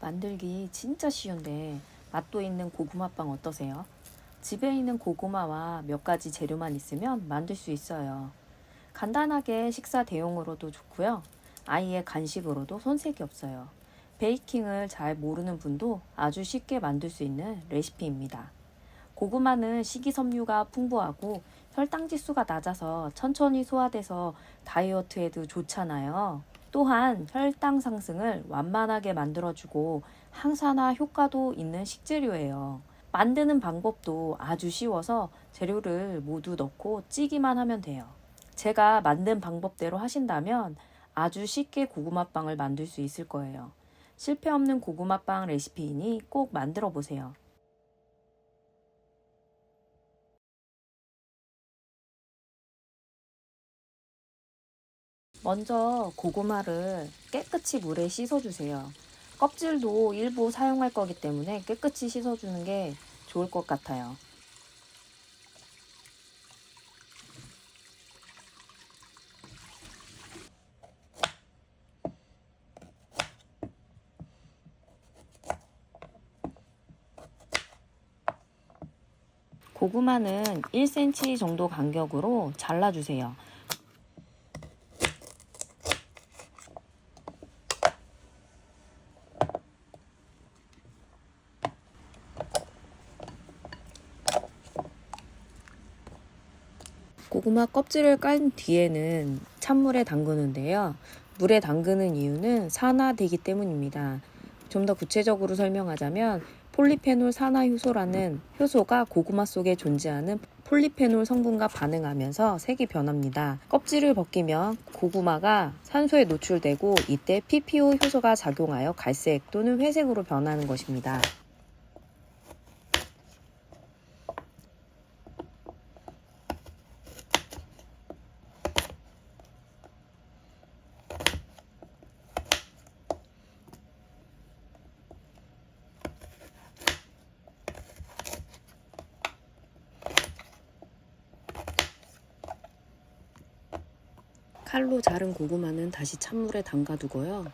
만들기 진짜 쉬운데 맛도 있는 고구마빵 어떠세요? 집에 있는 고구마와 몇 가지 재료만 있으면 만들 수 있어요. 간단하게 식사 대용으로도 좋고요. 아이의 간식으로도 손색이 없어요. 베이킹을 잘 모르는 분도 아주 쉽게 만들 수 있는 레시피입니다. 고구마는 식이섬유가 풍부하고 혈당 지수가 낮아서 천천히 소화돼서 다이어트에도 좋잖아요. 또한 혈당 상승을 완만하게 만들어주고 항산화 효과도 있는 식재료예요. 만드는 방법도 아주 쉬워서 재료를 모두 넣고 찌기만 하면 돼요. 제가 만든 방법대로 하신다면 아주 쉽게 고구마빵을 만들 수 있을 거예요. 실패 없는 고구마빵 레시피이니 꼭 만들어 보세요. 먼저 고구마를 깨끗이 물에 씻어주세요. 껍질도 일부 사용할 거기 때문에 깨끗이 씻어주는 게 좋을 것 같아요. 고구마는 1cm 정도 간격으로 잘라주세요. 고구마 껍질을 깐 뒤에는 찬물에 담그는데요. 물에 담그는 이유는 산화되기 때문입니다. 좀 더 구체적으로 설명하자면 폴리페놀 산화 효소라는 효소가 고구마 속에 존재하는 폴리페놀 성분과 반응하면서 색이 변합니다. 껍질을 벗기면 고구마가 산소에 노출되고 이때 PPO 효소가 작용하여 갈색 또는 회색으로 변하는 것입니다. 칼로 자른 고구마는 다시 찬물에 담가두고요.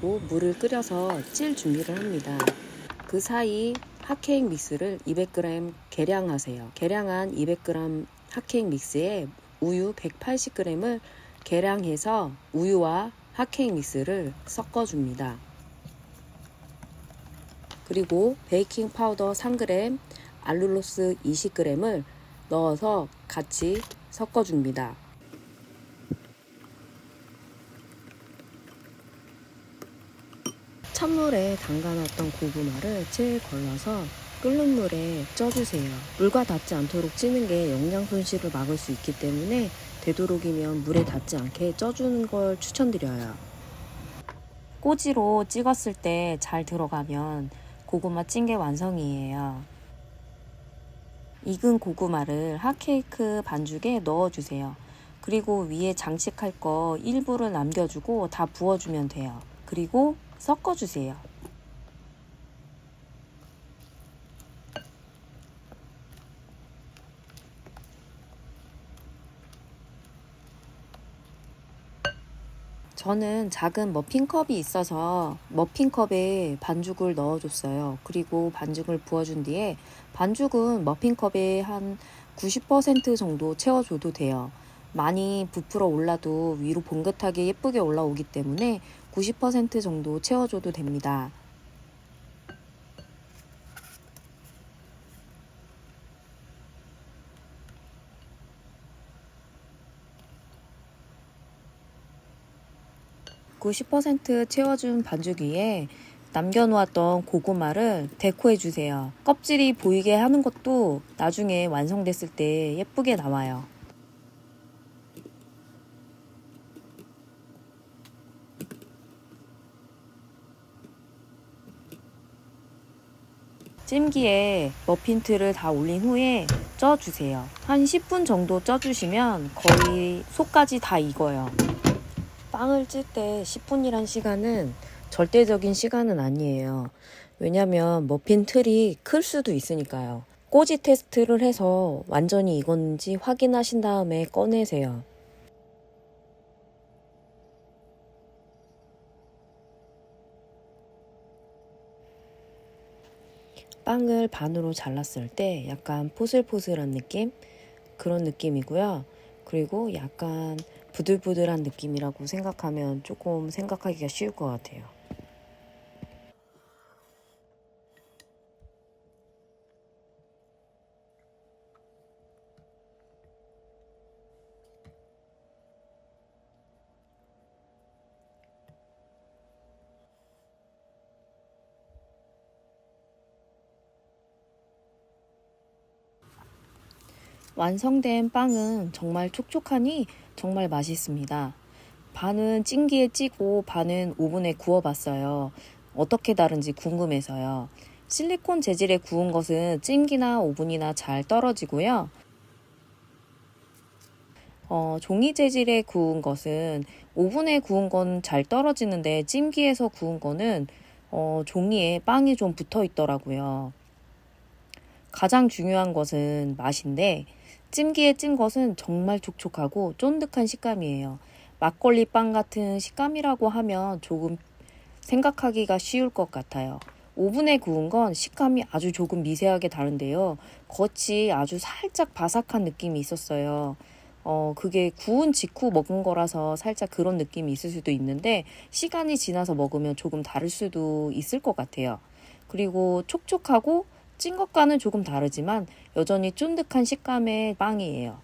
또 물을 끓여서 찔 준비를 합니다. 그 사이 핫케이크 믹스를 200g 계량하세요. 계량한 200g 핫케이크 믹스에 우유 180g을 계량해서 우유와 핫케이크 믹스를 섞어줍니다. 그리고 베이킹 파우더 3g, 알룰로스 20g을 넣어서 같이 섞어줍니다. 찬물에 담가놨던 고구마를 채에 걸러서 끓는 물에 쪄주세요. 물과 닿지 않도록 찌는 게 영양 손실을 막을 수 있기 때문에 되도록이면 물에 닿지 않게 쪄주는 걸 추천드려요. 꼬지로 찍었을 때 잘 들어가면 고구마 찐게 완성이에요. 익은 고구마를 핫케이크 반죽에 넣어주세요. 그리고 위에 장식할 거 일부를 남겨주고 다 부어주면 돼요. 그리고 섞어주세요. 저는 작은 머핀컵이 있어서 머핀컵에 반죽을 넣어줬어요. 그리고 반죽을 부어준 뒤에 반죽은 머핀컵에 한 90% 정도 채워줘도 돼요. 많이 부풀어 올라도 위로 봉긋하게 예쁘게 올라오기 때문에 90% 정도 채워줘도 됩니다. (90%) 채워준 반죽 위에 남겨놓았던 고구마를 데코해 주세요. 껍질이 보이게 하는 것도 나중에 완성됐을 때 예쁘게 나와요. 찜기에 머핀틀을 다 올린 후에 쪄주세요. 한 10분 정도 쪄주시면 거의 속까지 다 익어요. 빵을 찔 때 10분이란 시간은 절대적인 시간은 아니에요. 왜냐면 머핀 틀이 클 수도 있으니까요. 꼬지 테스트를 해서 완전히 익었는지 확인하신 다음에 꺼내세요. 빵을 반으로 잘랐을 때 약간 포슬포슬한 느낌? 그런 느낌이고요. 그리고 약간 부들부들한 느낌이라고 생각하면 조금 생각하기가 쉬울 것 같아요. 완성된 빵은 정말 촉촉하니 정말 맛있습니다. 반은 찜기에 찌고 반은 오븐에 구워봤어요. 어떻게 다른지 궁금해서요. 실리콘 재질에 구운 것은 찜기나 오븐이나 잘 떨어지고요. 어, 종이 재질에 구운 것은 오븐에 구운 건 잘 떨어지는데 찜기에서 구운 거는 어, 종이에 빵이 좀 붙어 있더라고요. 가장 중요한 것은 맛인데 찜기에 찐 것은 정말 촉촉하고 쫀득한 식감이에요. 막걸리 빵 같은 식감이라고 하면 조금 생각하기가 쉬울 것 같아요. 오븐에 구운 건 식감이 아주 조금 미세하게 다른데요. 겉이 아주 살짝 바삭한 느낌이 있었어요. 어, 그게 구운 직후 먹은 거라서 살짝 그런 느낌이 있을 수도 있는데 시간이 지나서 먹으면 조금 다를 수도 있을 것 같아요. 그리고 촉촉하고 찐 것과는 조금 다르지만 여전히 쫀득한 식감의 빵이에요.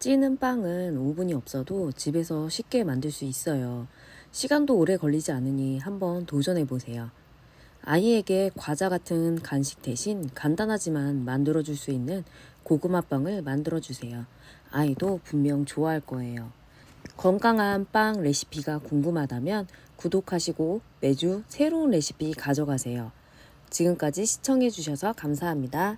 찌는 빵은 오븐이 없어도 집에서 쉽게 만들 수 있어요. 시간도 오래 걸리지 않으니 한번 도전해 보세요. 아이에게 과자 같은 간식 대신 간단하지만 만들어 줄 수 있는 고구마 빵을 만들어 주세요. 아이도 분명 좋아할 거예요. 건강한 빵 레시피가 궁금하다면 구독하시고 매주 새로운 레시피 가져가세요. 지금까지 시청해 주셔서 감사합니다.